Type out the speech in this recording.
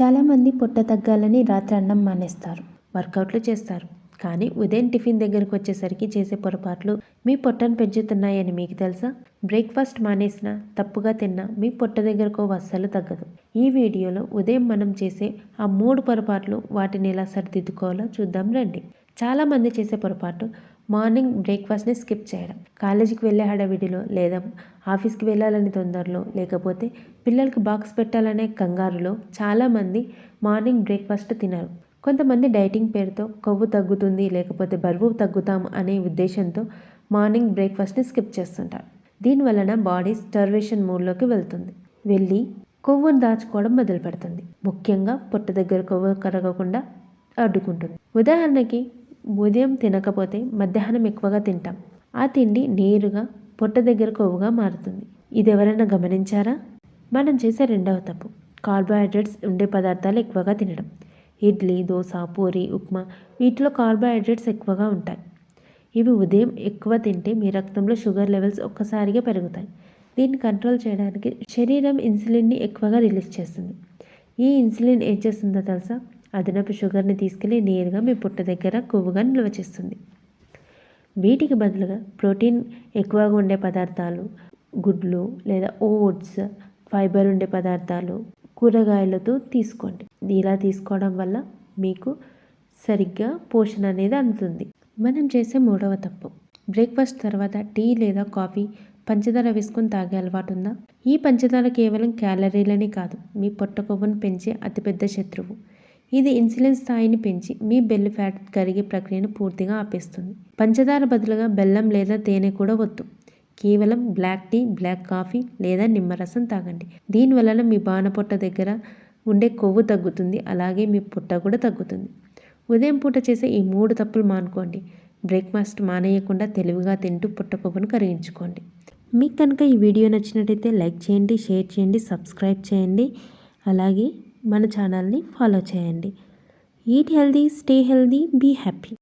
చాలామంది పొట్ట తగ్గాలని రాత్రి అన్నం మానేస్తారు. వర్కౌట్లు చేస్తారు. కానీ ఉదయం టిఫిన్ దగ్గరకు వచ్చేసరికి చేసే పొరపాట్లు మీ పొట్టను పెంచుతున్నాయని మీకు తెలుసా? బ్రేక్ఫాస్ట్ మానేసినా తప్పుగా తిన్నా మీ పొట్ట దగ్గరకు అస్సలు తగ్గదు. ఈ వీడియోలో ఉదయం మనం చేసే ఆ మూడు పొరపాట్లు వాటిని ఎలా సరిదిద్దుకోవాలో చూద్దాం రండి. చాలామంది చేసే పొరపాటు మార్నింగ్ బ్రేక్ఫాస్ట్ని స్కిప్ చేయడం. కాలేజీకి వెళ్ళే హడావిడిలో లేదా ఆఫీస్కి వెళ్ళాలని తొందరలో లేకపోతే పిల్లలకి బాక్స్ పెట్టాలనే కంగారులో చాలామంది మార్నింగ్ బ్రేక్ఫాస్ట్ తినరు. కొంతమంది డైటింగ్ పేరుతో కొవ్వు తగ్గుతుంది లేకపోతే బరువు తగ్గుతాం అనే ఉద్దేశంతో మార్నింగ్ బ్రేక్ఫాస్ట్ని స్కిప్ చేస్తుంటారు. దీనివలన బాడీ స్టర్వేషన్ మూడ్లోకి వెళ్తుంది. వెళ్ళి కొవ్వును దాచుకోవడం మొదలు పెడుతుంది ముఖ్యంగా పొట్ట దగ్గర కొవ్వు కరగకుండా అడ్డుకుంటుంది. ఉదాహరణకి ఉదయం తినకపోతే మధ్యాహ్నం ఎక్కువగా తింటాం. ఆ తిండి నేరుగా పొట్ట దగ్గర కొవ్వుగా మారుతుంది. ఇది ఎవరైనా గమనించారా? మనం చేసే రెండవ తప్పు. కార్బోహైడ్రేట్స్ ఉండే పదార్థాలు ఎక్కువగా తినడం. ఇడ్లీ దోశ పూరి ఉప్మా వీటిలో కార్బోహైడ్రేట్స్ ఎక్కువగా ఉంటాయి. ఇవి ఉదయం ఎక్కువ తింటే మీ రక్తంలో షుగర్ లెవెల్స్ ఒక్కసారిగా పెరుగుతాయి. దీన్ని కంట్రోల్ చేయడానికి శరీరం ఇన్సులిన్ని ఎక్కువగా రిలీజ్ చేస్తుంది. ఈ ఇన్సులిన్ ఏం చేస్తుందో తెలుసా? అదనపు షుగర్ని తీసుకెళ్ళి నేరుగా మీ పుట్ట దగ్గర కొవ్వుగా నిల్వ చేస్తుంది. వీటికి బదులుగా ప్రోటీన్ ఎక్కువగా ఉండే పదార్థాలు గుడ్లు లేదా ఓట్స్ ఫైబర్ ఉండే పదార్థాలు కూరగాయలతో తీసుకోండి. ఇలా తీసుకోవడం వల్ల మీకు సరిగ్గా పోషణ అనేది అందుతుంది. మనం చేసే మూడవ తప్పు. బ్రేక్ఫాస్ట్ తర్వాత టీ లేదా కాఫీ పంచదార వేసుకొని తాగే అలవాటు ఉందా? ఈ పంచదార కేవలం క్యాలరీలని కాదు మీ పొట్ట కొవ్వును పెంచే అతిపెద్ద శత్రువు. ఇది ఇన్సులిన్ స్థాయిని పెంచి మీ బెల్లి ఫ్యాట్ కరిగే ప్రక్రియను పూర్తిగా ఆపేస్తుంది. పంచదార బదులుగా బెల్లం లేదా తేనె కూడా వద్దు కేవలం బ్లాక్ టీ బ్లాక్ కాఫీ లేదా నిమ్మరసం తాగండి. దీనివలన మీ బాణపొట్ట దగ్గర ఉండే కొవ్వు తగ్గుతుంది అలాగే మీ పుట్ట కూడా తగ్గుతుంది. ఉదయం పూట చేసే ఈ మూడు తప్పులు మానుకోండి. బ్రేక్ఫాస్ట్ మానేయకుండా తెలివిగా తింటూ పుట్ట కొవ్వును కరిగించుకోండి. మీకు కనుక ఈ వీడియో నచ్చినట్టయితే లైక్ చేయండి షేర్ చేయండి సబ్స్క్రైబ్ చేయండి. అలాగే మన ఛానల్ని ఫాలో చేయండి. Eat healthy stay healthy be happy.